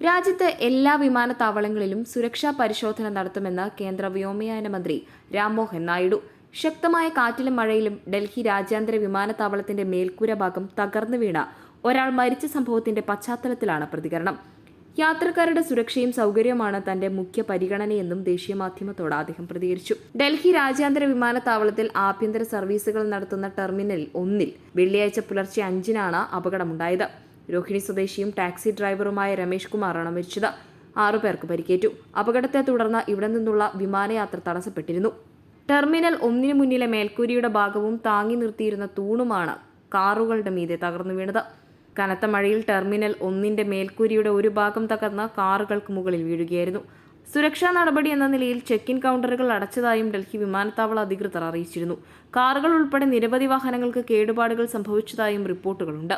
രാജ്യത്ത് എല്ലാ വിമാനത്താവളങ്ങളിലും സുരക്ഷാ പരിശോധന നടത്തുമെന്ന് കേന്ദ്ര വ്യോമയാന മന്ത്രി രാംമോഹൻ നായിഡു. ശക്തമായ കാറ്റിലും മഴയിലും ഡൽഹി രാജ്യാന്തര വിമാനത്താവളത്തിന്റെ മേൽക്കൂര ഭാഗം തകർന്നു വീണ ഒരാൾ മരിച്ച സംഭവത്തിന്റെ പശ്ചാത്തലത്തിലാണ് പ്രതികരണം. യാത്രക്കാരുടെ സുരക്ഷയും സൗകര്യവുമാണ് തന്റെ മുഖ്യ പരിഗണനയെന്നും ദേശീയ മാധ്യമത്തോട് അദ്ദേഹം പ്രതികരിച്ചു. ഡൽഹി രാജ്യാന്തര വിമാനത്താവളത്തിൽ ആഭ്യന്തര സർവീസുകൾ നടത്തുന്ന ടെർമിനൽ ഒന്നിൽ വെള്ളിയാഴ്ച പുലർച്ചെ അഞ്ചിനാണ് അപകടമുണ്ടായത്. രോഹിണി സ്വദേശിയും ടാക്സി ഡ്രൈവറുമായ രമേഷ് കുമാറാണ് മരിച്ചത്. ആറുപേർക്ക് പരിക്കേറ്റു. അപകടത്തെ തുടർന്ന് ഇവിടെ നിന്നുള്ള വിമാനയാത്ര തടസ്സപ്പെട്ടിരുന്നു. ടെർമിനൽ ഒന്നിനു മുന്നിലെ മേൽക്കൂരിയുടെ ഭാഗവും താങ്ങി നിർത്തിയിരുന്ന തൂണുമാണ് കാറുകളുടെ മീതെ തകർന്നു വീണത്. കനത്ത മഴയിൽ ടെർമിനൽ ഒന്നിന്റെ മേൽക്കൂരിയുടെ ഒരു ഭാഗം തകർന്ന് കാറുകൾക്ക് മുകളിൽ വീഴുകയായിരുന്നു. സുരക്ഷാ നടപടി എന്ന നിലയിൽ ചെക്ക് ഇൻ കൗണ്ടറുകൾ അടച്ചതായും ഡൽഹി വിമാനത്താവള അധികൃതർ അറിയിച്ചിരുന്നു. കാറുകൾ ഉൾപ്പെടെ നിരവധി വാഹനങ്ങൾക്ക് കേടുപാടുകൾ സംഭവിച്ചതായും റിപ്പോർട്ടുകളുണ്ട്.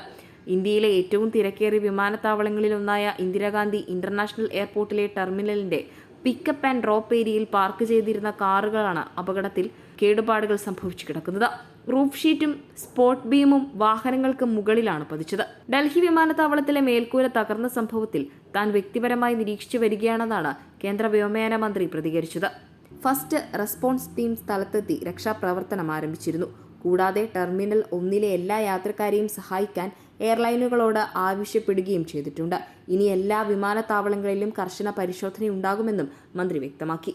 ഇന്ത്യയിലെ ഏറ്റവും തിരക്കേറിയ വിമാനത്താവളങ്ങളിലൊന്നായ ഇന്ദിരാഗാന്ധി ഇന്റർനാഷണൽ എയർപോർട്ടിലെ ടെർമിനലിന്റെ പിക്കപ്പ് ആൻഡ് ഡ്രോപ്പ് ഏരിയയിൽ പാർക്ക് ചെയ്തിരുന്ന കാറുകളാണ് അപകടത്തിൽ കേടുപാടുകൾ സംഭവിച്ചു കിടക്കുന്നത്. റൂഫ് ഷീറ്റും സ്പോട്ട് ബീമും വാഹനങ്ങൾക്ക് മുകളിലാണ് പതിച്ചത്. ഡൽഹി വിമാനത്താവളത്തിലെ മേൽക്കൂര തകർന്ന സംഭവത്തിൽ താൻ വ്യക്തിപരമായി നിരീക്ഷിച്ചു വരികയാണെന്നാണ് കേന്ദ്ര വ്യോമയാന മന്ത്രി പ്രതികരിച്ചത്. ഫസ്റ്റ് റെസ്പോൺസ് ടീം സ്ഥലത്തെത്തി രക്ഷാപ്രവർത്തനം ആരംഭിച്ചിരുന്നു. കൂടാതെ ടെർമിനൽ ഒന്നിലെ എല്ലാ യാത്രക്കാരെയും സഹായിക്കാൻ എയർലൈനുകളോട് ആവശ്യപ്പെടുകയും ചെയ്തിട്ടുണ്ട്. ഇനി എല്ലാ വിമാനത്താവളങ്ങളിലും കർശന പരിശോധനയുണ്ടാകുമെന്നും മന്ത്രി വ്യക്തമാക്കി.